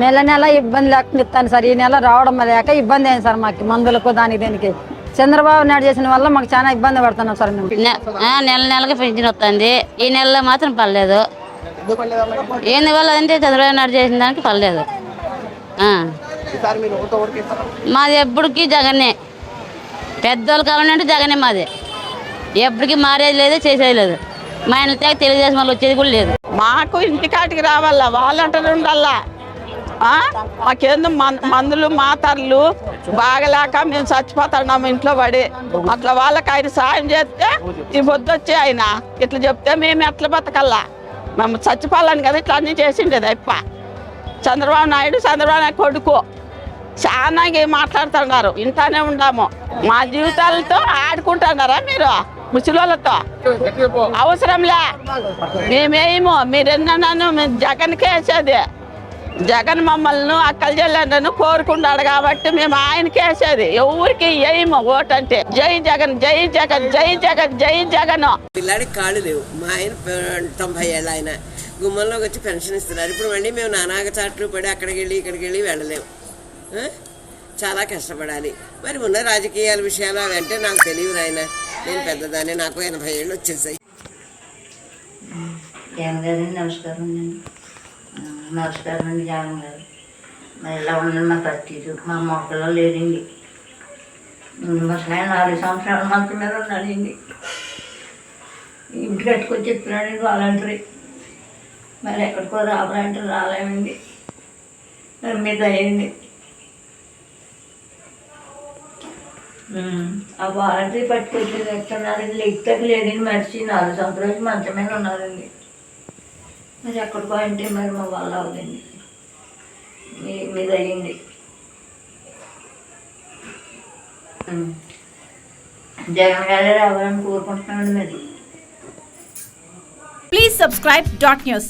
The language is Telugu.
నెల నెల ఇబ్బంది లేకుండా ఇస్తాను సార్. ఈ నెల రావడం లేక ఇబ్బంది అయింది సార్ మాకు మందులకు దానికి దీనికి. చంద్రబాబు నాయుడు చేసిన వల్ల మాకు చాలా ఇబ్బంది పడుతున్నాం సార్ మేము. నెల నెలకి పెన్షన్ వస్తుంది. ఈ నెలలో మాత్రం పర్లేదు. ఎందువల్ల అంటే చంద్రబాబు నాయుడు చేసిన దానికి పర్లేదు. ఆ. మాది ఎప్పటికీ జగనే పెద్దోళ్ళ కాలం అంటే జగనే మాది. ఎప్పటికీ మారేది లేదు చేసేది లేదు. మా ఆయన తెలుగుదేశం వాళ్ళు వచ్చేది కూడా లేదు. మాకు ఇంటికాటికి రావాలా? వాలంటీర్ ఉండాలా? మాకేందో మందులు మాతర్లు బాగలేక మేము చచ్చిపోతున్నాము ఇంట్లో పడి. అట్లా వాళ్ళకి ఆయన సాయం చేస్తే ఈ పొద్దు ఆయన. ఇట్లా చెప్తే మేము ఎట్లా బతకల్లా? మేము చచ్చిపోవాలని కదా ఇట్లా అన్నీ చేసిండేది అప్ప చంద్రబాబు నాయుడు చంద్రబాబు నాయుడు కొడుకు. చాలా మాట్లాడుతున్నారు? ఇంటానే ఉండాము మా జీవితాలతో ఆడుకుంటున్నారా మీరు? ముసలితో అవసరంలే. మేమేమో మీరెన్నన్నాను మేము జగన్కే వేసేది. జగన్ మమ్మల్ని అక్కల చెల్లెండ్రను కోరుకున్నాడు కాబట్టి మేము ఆయనకే వేసేది ఎవరికి వేయము ఓటు అంటే జై జగన్ జై జగన్ జై జగన్ జై జగన్. పిల్లాడికి కాళ్ళు లేవు. మా ఆయన ప- తొంభై ఏళ్ళ ఆయన. గుమ్మంలోకి వచ్చి పెన్షన్ ఇస్తున్నారు. ఇప్పుడు మళ్ళీ మేము నానాగ చాట్లు పడి అక్కడికి వెళ్ళి ఇక్కడికి వెళ్ళి వెళ్ళలేము ఆ? చాలా కష్టపడాలి. మరి ఉన్న రాజకీయాల విషయాలు అవి అంటే నాకు తెలియదు నాయన. నేను పెద్దదాన్ని. నాకు ఎనభై ఏళ్ళు వచ్చేసాయి. నమస్కారం అండి. ఆ, నమస్కారం అండి జగన్ గారు. మరి ఇలా ఉండండి మా పరిస్థితి? మా మొక్కలో లేదండి. ముసలాయన నాలుగు సంవత్సరాలు మాత్రం మీద ఉన్నాడండి. ఇంటి కట్టుకొని చెప్తున్నాడు వాలంటరీ. మరి ఎక్కడికో రావాలంటే రాలేమండి. మరి మీద అయ్యండి ఆ వాలంటరీ పట్టుకొచ్చి ఎట్టున్నారండి లెక్కకి లేదండి మనిషి. నాలుగు సంవత్సరాలు మంచమైన ఉన్నారండి మరి ఎక్కడికో అంటే మరి మా వల్ల అవదండి మీ మీద అయ్యింది. జగన్ గారే రావాలని కోరుకుంటున్నాను మరి Please subscribe dot news.